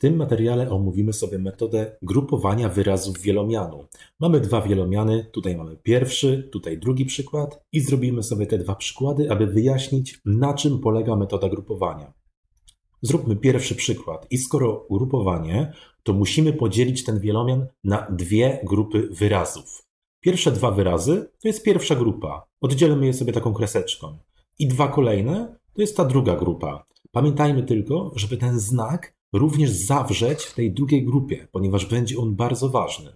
tym materiale omówimy sobie metodę grupowania wyrazów wielomianu. Mamy dwa wielomiany, tutaj mamy pierwszy, tutaj drugi przykład i zrobimy sobie te dwa przykłady, aby wyjaśnić, na czym polega metoda grupowania. Zróbmy pierwszy przykład i skoro grupowanie, to musimy podzielić ten wielomian na dwie grupy wyrazów. Pierwsze dwa wyrazy to jest pierwsza grupa, oddzielmy je sobie taką kreseczką. I dwa kolejne to jest ta druga grupa. Pamiętajmy tylko, żeby ten znak również zawrzeć w tej drugiej grupie, ponieważ będzie on bardzo ważny.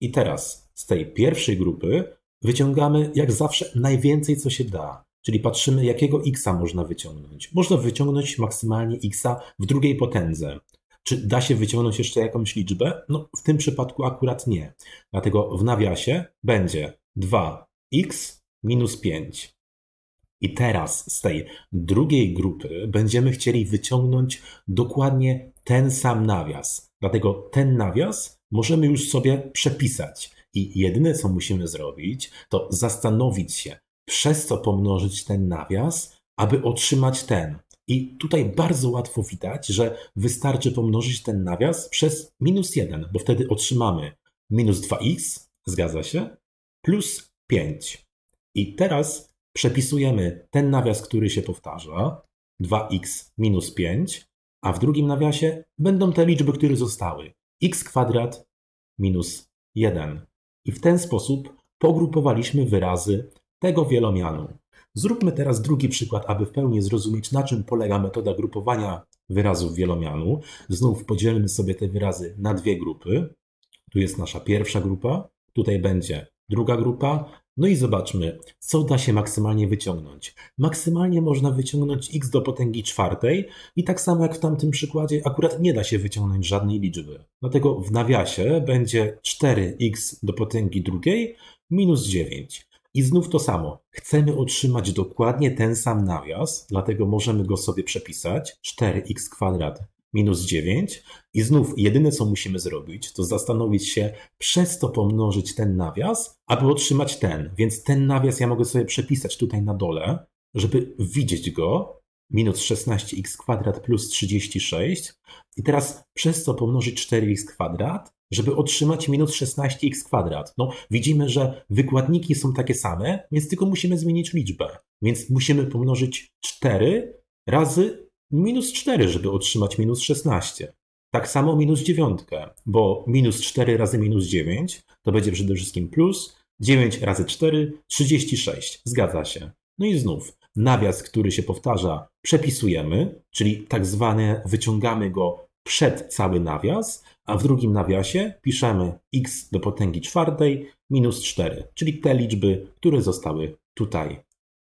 I teraz z tej pierwszej grupy wyciągamy jak zawsze najwięcej, co się da. Czyli patrzymy, jakiego x można wyciągnąć. Można wyciągnąć maksymalnie x w drugiej potędze. Czy da się wyciągnąć jeszcze jakąś liczbę? No, w tym przypadku akurat nie. Dlatego w nawiasie będzie 2x minus 5. I teraz z tej drugiej grupy będziemy chcieli wyciągnąć dokładnie ten sam nawias. Dlatego ten nawias możemy już sobie przepisać. I jedyne, co musimy zrobić, to zastanowić się, przez co pomnożyć ten nawias, aby otrzymać ten. I tutaj bardzo łatwo widać, że wystarczy pomnożyć ten nawias przez minus 1, bo wtedy otrzymamy minus 2x, zgadza się, plus 5. I teraz przepisujemy ten nawias, który się powtarza, 2x minus 5, a w drugim nawiasie będą te liczby, które zostały, x kwadrat minus 1. I w ten sposób pogrupowaliśmy wyrazy tego wielomianu. Zróbmy teraz drugi przykład, aby w pełni zrozumieć, na czym polega metoda grupowania wyrazów wielomianu. Znów podzielmy sobie te wyrazy na dwie grupy. Tu jest nasza pierwsza grupa, tutaj będzie druga grupa. No i zobaczmy, co da się maksymalnie wyciągnąć. Maksymalnie można wyciągnąć x do potęgi czwartej i tak samo jak w tamtym przykładzie, akurat nie da się wyciągnąć żadnej liczby. Dlatego w nawiasie będzie 4x do potęgi drugiej minus 9. I znów to samo. Chcemy otrzymać dokładnie ten sam nawias, dlatego możemy go sobie przepisać 4x kwadrat minus 9. I znów jedyne co musimy zrobić, to zastanowić się, przez to pomnożyć ten nawias, aby otrzymać ten. Więc ten nawias ja mogę sobie przepisać tutaj na dole, żeby widzieć go. Minus 16x kwadrat plus 36. I teraz przez co pomnożyć 4x kwadrat, żeby otrzymać minus 16x kwadrat. No, widzimy, że wykładniki są takie same, więc tylko musimy zmienić liczbę. Więc musimy pomnożyć 4 razy minus 4, żeby otrzymać minus 16. Tak samo minus 9, bo minus 4 razy minus 9 to będzie przede wszystkim plus 9 razy 4, 36. Zgadza się. No i znów, nawias, który się powtarza, przepisujemy, czyli tak zwane wyciągamy go przed cały nawias, a w drugim nawiasie piszemy x do potęgi czwartej minus 4, czyli te liczby, które zostały tutaj